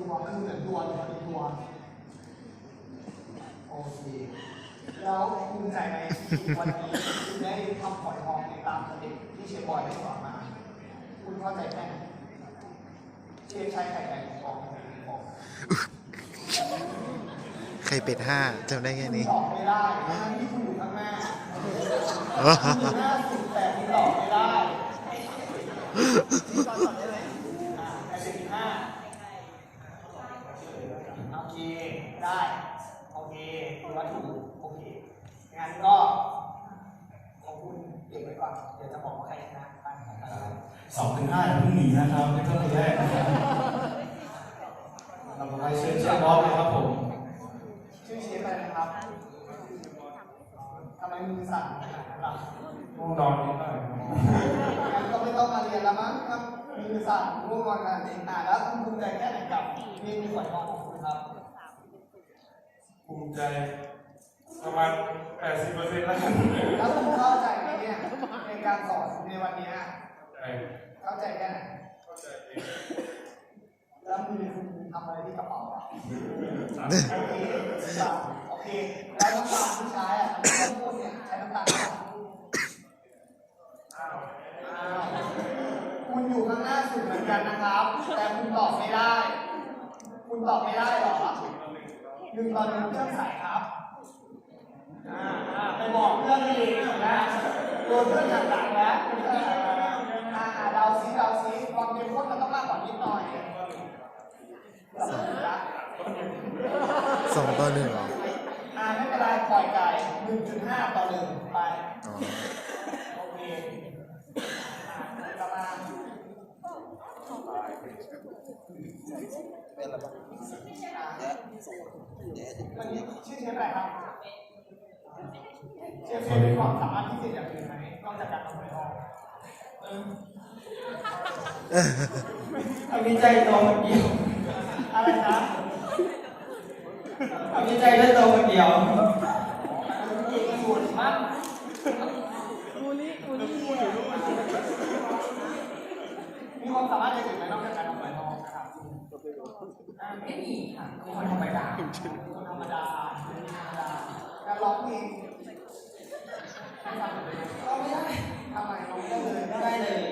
ตัวมันเหมือนตัวเลยวันนี้ตัวโอเคแล้วภูมิใจไหมที่วันนี้คุณได้ทำฝอยทองในตามสเต็ปที่เชฟบอยได้สอนมา คุณเข้าใจแค่ไหนเชฟใช้ไข่ไก่ของฟองในฟองไข่เป็ดห้าจำได้แค่นี้ตอบไม่ได้ทั้งที่คุณอยู่ข้างหน้าอ๋อคุณอยู่หน้าสุดแต่คุณตอบไม่ได้ที่ตอนตอบได้ไหมอ่าแต่สิบห้าโอเค ได้ โอเคคุณวัตถุโอเค งั้นก็ของคุณเก็บไว้ก่อน เดี๋ยวจะบอกว่าใครชนะบ้างของแต่ละคน สองถึงห้าอย่าเพิ่งหนีนะครับนี่ก็ตัวแรกนะครับเราไปเชิญเชียร์บอสเลยครับผมชื่อเชฟอะไรนะครับทำไมมือสั่นขนาดนั้นล่ะง่วงนอนนิดหน่อยครับงั้นก็ไม่ต้องมาเรียนแล้วมั้งครับมือสั่นง่วงนอนขนาดนี้อ่าแล้วคุณภูมิใจแค่ไหนกับเมนูฝอยทองของคุณครับภูมิใจประมาณ80%แล้วกันแล้วคุณเข้าใจไหมเนี่ยในการสอนในวันนี้ใช่ เข้าใจแค่ไหนเข้าใจแล้วมือคุณทำอะไรที่กระเป๋าอะโอเคสั่นโอเค แล้วน้ำตาลที่ใช้อะน้ำตาลพูดเนี่ยใช้น้ำตาลอะไรอ้าวอ้าวคุณอยู่ข้างหน้าสุดเหมือนกันนะครับ แต่คุณตอบไม่ได้ คุณตอบไม่ได้หรอหนึ่งตอนหนึ่งเครื่องใส่ครับอ่าไปบอกเพื่อนอีกนะโดนเพื่อนหักหลังแล้วอ่าอ่าเดาซิเดาซิ ความเข้มข้นมันต้องมากกว่านิดหน่อยเดาซินะสองต่อหนึ่งเหรออ่าไม่เป็นไรปล่อยไก่หนึ่งจุดห้าต่อหนึ่งไปอ๋อโอเคอ่าต่อมาเป็นอะไรบ้างอ่าวันนี้ชื่อเชฟอะไรครับเชฟมีความสามารถพิเศษอย่างอื่นไหมนอกจากการทำหอยทอง เออเอาวิจัยตัวคนเดียวอะไรนะเอาวิจัยได้ตัวคนเดียวเอกส่วนมากมีความสามารถอย่างอื่นไหมนอกจากการทำหอยทองนะครับไม่มีค่ะคนธรรมดาคนธรรมดาคนธรรมดาการร้องเพลงไม่ทำเลยก็ไม่ได้ทำไมร้องได้เลยได้เลย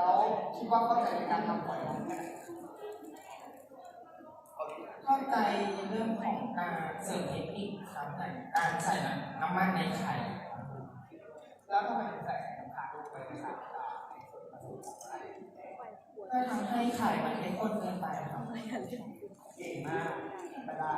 แล้วคิดว่าเข้าใจในการทำหอยทองแค่ไหนเข้าใจในเรื่องของการเสริมเทคนิคครับในการใส่น้ำมันในไข่แล้วทำไมถึงใส่น้ำตาลลงไปในชามเพื่อทำให้ไข่มันเข้มข้นเกินไปครับเก่งมากไปได้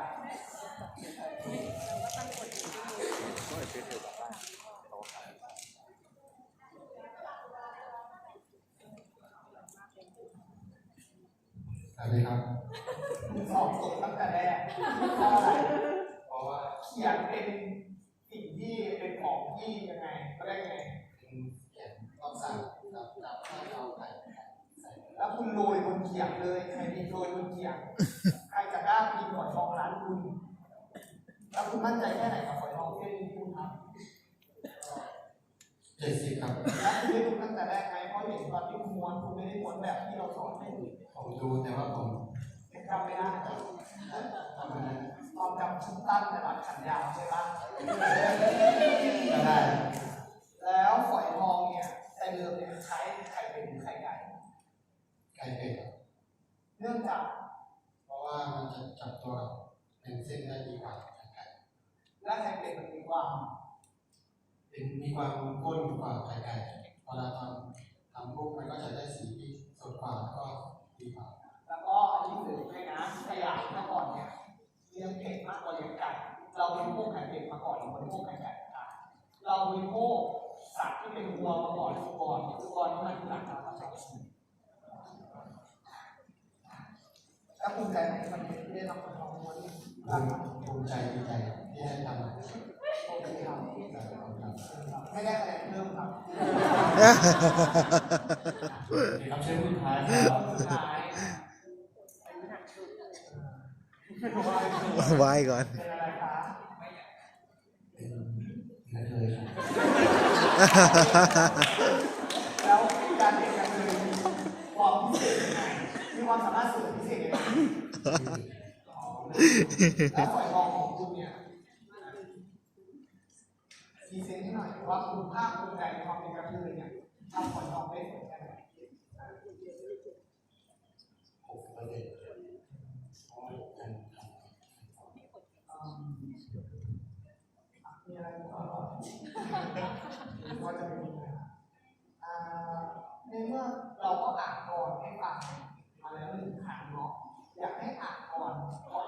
สวัสดีครับคุณสอบตกตั้งแต่แรกเพราะอะไรเพราะว่าเขียนเป็นสิ่งที่เป็นของที่ยังไงก็ได้ยังไงเป็นแขนต้องสั่งกับกับข้าวเอาไข่ใส่แล้วคุณโรยบนเขียงเลยใครมีโรยบนเขียงใครจะกล้ากินหอยทองร้านคุณแล้วคุณมั่นใจแค่ไหนกับหอยทองเส้นนี้ที่คุณทำเจ็ดสิบครับแล้วคุณได้รู้ตั้งแต่แรกไหมเพราะเห็นตอนที่คุณม้วนคุณไม่ได้ม้วนแบบที่เราสอนให้ดู ผมดูแต่ว่าผมยังจำไม่ได้ทำมันนั้นตอนจำชุดตั้นแต่รัดขันยาวใช่ปะก็ได้ แล้วฝอยทองเนี่ยแต่เดิมเนี่ยใช้ไข่เป็นหรือไข่ไก่ไข่เป็ดครับเนื่องจาก เพราะว่ามันจะจับตัวเป็นเส้นได้ดีกว่าไข่ไก่และไข่เป็ดมันมีความเป็นมีความข้นกว่าไข่ไก่ เป็ดมาก่อนเราบริโภคไข่ไก่มาเราบริโภคสัตว์ที่เป็นวัวมาก่อนสุกรสุกรที่มาทีหลังเราครับแล้วภูมิใจไหมมันเป็นที่ได้รับความรู้นี้ภูมิใจดีใจที่ได้ทำมันโอเคครับครับไม่ได้คะแนนเพิ่มครับครับเชิญสุดท้ายครับสุดท้ายไหว้ก่อนเป็นอะไรคะเป็นกระ เลยครับแล้วการเรียนการเรียนความพิเศษยังไงมีความสามารถสูงพิเศษยังไงแล้วฝอยทองของคุณเนี่ยพรีเซนต์ให้หน่อยว่าคุณภาคภูมิใจในความเป็นกระเทยเนี่ยทำฝอยทองได้สวยแค่ไหน หกประเด็นเพราะว่าการทำ อืมมีอะไรต่อหรือว่าจะเป็นยังไงอ่าในเมื่อเราก็ อ่านก่อนให้ฟังมาแล้วหนึ่งครั้งเนาะอยากให้อ่านก่อนก่อน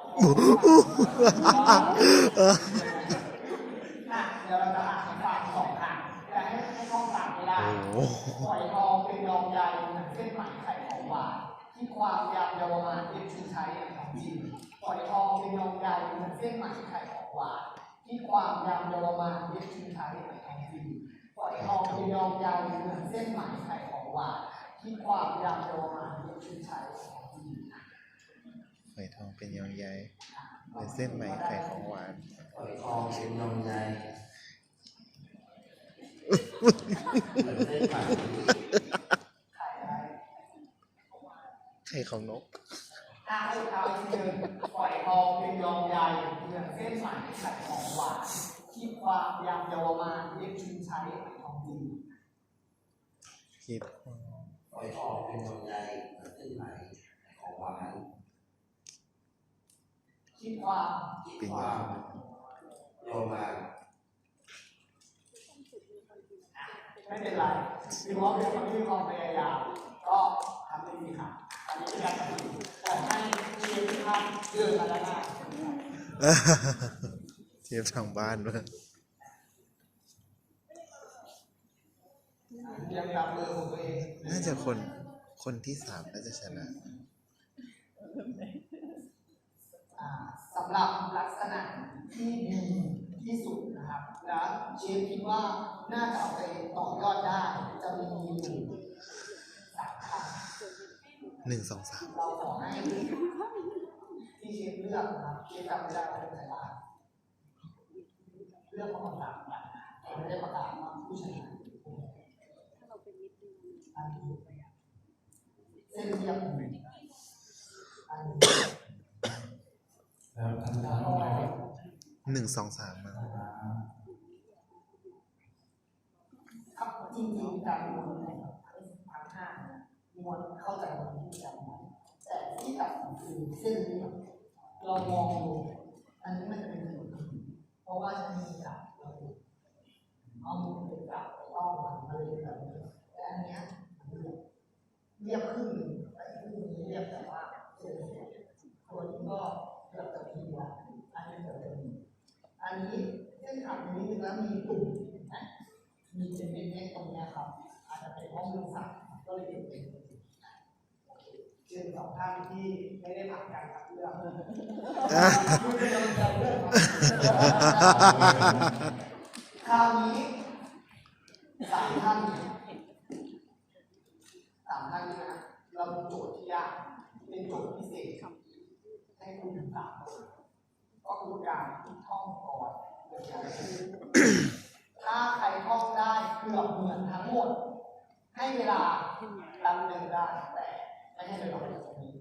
อะเดี๋ยวเราจะอ่านให้ฟังสองครั้งแต่ให้ให้ท่องตามไม่ได้โอ้โหอยทองเป็นยองใยเหมือนเส้นไหมไข่ของหวานที่ความยาวเยาวมานเป็นชูใช้ของจริงฝอยทองเป็นยองใยเหมือนเส้นไหมไข่ของหวานที่ความยาวเยาวมานเป็นชูใช้ของจริงฝอยทองเป็นยองใยเหมือนเส้นไหมไข่ของหวาน ที่ความยาวเยาวมานเป็นชูใช้ของจริงไฟทองเป็นยองใยเหมือนเส้นไหมไข่ของหวานฝอยทองเป็นนมใยเหมือนเส้นไหมไข่อะไรไข่ของนกถ้าให้เท้าอีกทีหนึ่งฝอยทองเป็นยองใยเหมือนเส้นไหมไข่ของหวานที่ความยาวเยาวมานเป็นชูใช้ของจริงคิดฝอย ทองเป็นนมใยเหมือนเส้นไหมของหวานคิดความเป็นความโรมาไม่เป็นไรถือว่าเป็นคนที่มีความพยายามก็ทำได้ดีค่ะอันนี้เป็นการตัดสินแต่ให้เชียร์ที่ท่านเดินมาด้านหน้าเทียบทางบ้านด้วย ยังจำเบอร์ของตัวเอง น่า จะคนคนที่สามน่าจะชนะอ่าสำหรับลักษณะที่ดีที่สุดนะครับ แล้วเชฟคิดว่าน่าจะเอาไปต่อยอดได้จะมีอยู่สามคำหนึ่งสองสามเราขอให้ที่เชฟเลือกนะครับเชฟจำไม่ได้ว่าเป็นใครบ้างเลือกมาก่อนสามแบบแต่ไม่ได้ประกาศว่าผู้ชนะอันนี้ เส้นเรียบอันนี้แล้วทำแล้ตาวมก็ไหนึ่งสองสามมา ครับจริงๆการม้วนของทั้งห้าเนี่ยม้วนเข้าใจว่าที่จะม้วนแต่ที่ตัดสินคือเส้นเรียบเรามองดูอันนี้มันจะเป็นเหมือนเพราะว่าจะมีกับเราดู เอามือไปจับต้องมันมาเลยแบบนี้แต่อันเนี้ยเรียบเรียบครึ่งหนึ่งแต่อีกครึ่งหนึงเรียบแต่ว่าเส้นเสียตัวนี้ก็เกือบจะมีละอันนี้เกือบจะมีอันนี้เส้นขาดนิดนึงแล้วมีตุ่มนะมีเป็นเม็ดๆตรงเนี้ยครับ อาจจะเป็นข้อมือสั่นก็ เป็นเป็นเช่นสองท่านที่ไม่ได้ผ่านการคัดเลือกคุณเป็นกำลังใจเลือกคราวนี้สามท่านสามท่านนี้นะเราโจทย์ที่ยากเป็นโจทย์พิเศษให้คุณถึงสามคนก็คือการท่องก่อนเดินการชื่ถ้าใครท่องได้เกือบเหมือนทั้งหมด ให้เวลา ได้แต่ไม่ให้เดินออกไปจากตรงนี้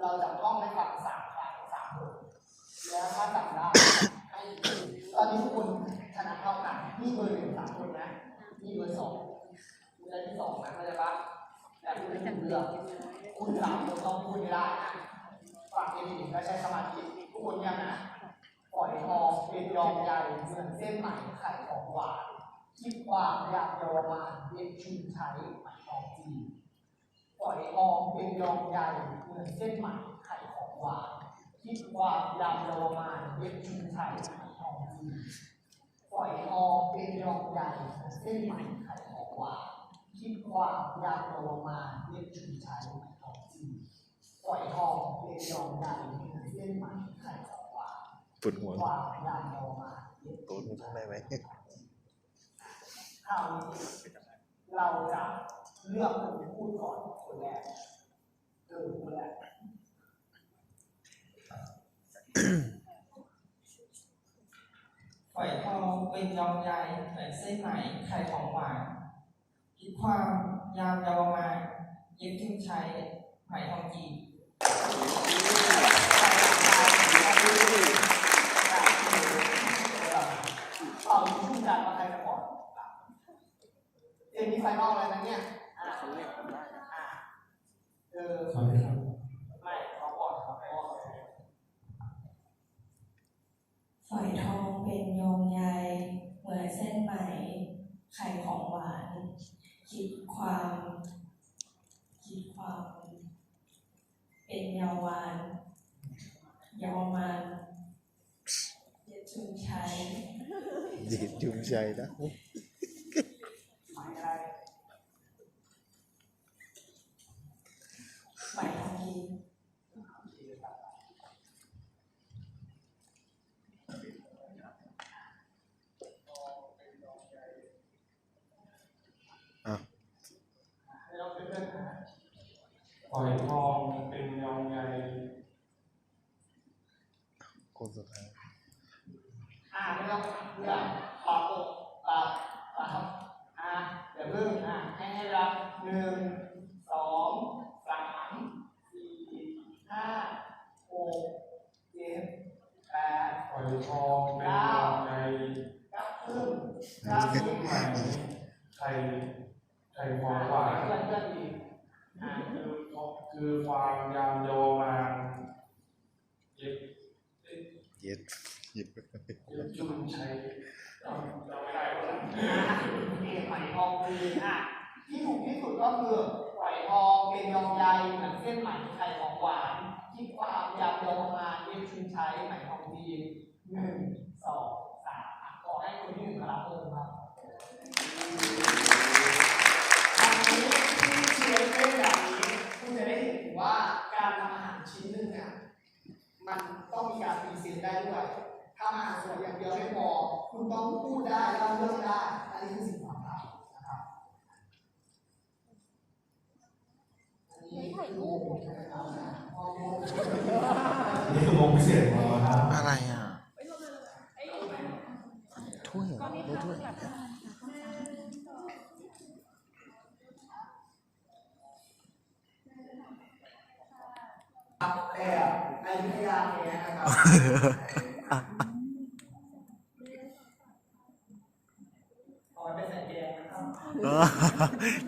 เราจะท่องให้ฟังสามครั้งสามบทแล้วถ้าจำได้ให้ตอนนี้ทุกคนชนะเท่ากันนี่เบอร์หนึ่งสามคนนะนี่เบอร์สองคุณได้ที่สองนะเข้าใจปะแต่คุณไม่ถึงเลือกคุณสามคนต้องพูดได้นะฟังเองดีๆแล้วใช้สมาธิทุกคนยังนะปล่อยทองเป็นยองใหญ่เหมือนเส้นไหมไข่ของหวานคิดความอยากเยาวมานเย็นชุนใช้ไหมทองจีน ฝอยทองเป็นยองใหญ่เหมือนเส้นไหมไข่ของหวานคิดความยาวโลมานเย็บชุนไข่ไข่ทองจีฝอยทองเป็นยองใหญ่เหมือนเส้นไหมไข่ของหวานคิดความยาวโลมานเย็บชุนไข่ไข่ทองจีฝอยทองเป็นยองใหญ่เหมือนเส้นไหมไข่ของหวานปวดหัวความยาวโลมานเย็บโต๊ดมันต้องได้ไหมคราวนี้เราจะ เลือกคนที่พูดก่อนคนแรกเออคนแรกฝอยทองเป็นยองใยเหมือนเส้นไหมไข่ของหวานคิดความยามยาวประมาณเย็บจึงใช้ไหมทองจีบตอบที่คุณจัดมาใครจะก่อนเจมี่ไฟนอลอะไรนะเนี่ย อ่าอ่าเออสวัสดีครับไม่เขาก่อนครับเพราะว่าฝอยทองเป็นโยงใยเหมือนเส้นไหมไข่ของหวาน คิดความ คิดความ เป็นเยาวานเยาวมานเยชุนชัยเด็ดจุงใจนะ หมายอะไร ไหมทองกี อะ ให้เราเป็นเพื่อนกันฝอยทองเป็นยองใยคนสุดท้ายอ่าไม่ต้องเพื่อนตอบอกตอบตอบอ่าเดี๋ยวเพิ่งอ่าให้ให้รับหนึ่งสองสามสี่ห้าหกเจ็ดแปดฝอยทองเป็นยองใยเก้าครึ่งก้าครึ่งไหมไข่ ไข่ของหวานเพื่อนเพื่อนอีกอ่าคือคือความยามโยมาเย็บเย็ดเย็บจุนใช้จำไม่ได้ว่าเอกไหมทองคืออะที่ถูกที่สุดก็คือไหมทองเป็นยองใยเหมือนเส้นไหมไข่ของหวานคิดความยาวโยประมาเย็บชุนใช้ไหมทองดีหนึ่ง อันนี้คือโมโหใช่ไหมครับโมโหนี่คือวงพิเศษของเราครับอะไรอะถ้วยเหรอรถถ้วยแต่ในวิทยาเนี้ยนะครับขอให้เป็นใส่แกงนะครับ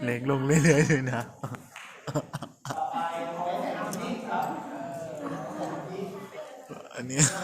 เล็กลงเรื่อยๆเลยนะ ต่อไปขอให้ใส่น้ำพริกครับเออใส่น้ำพริก อั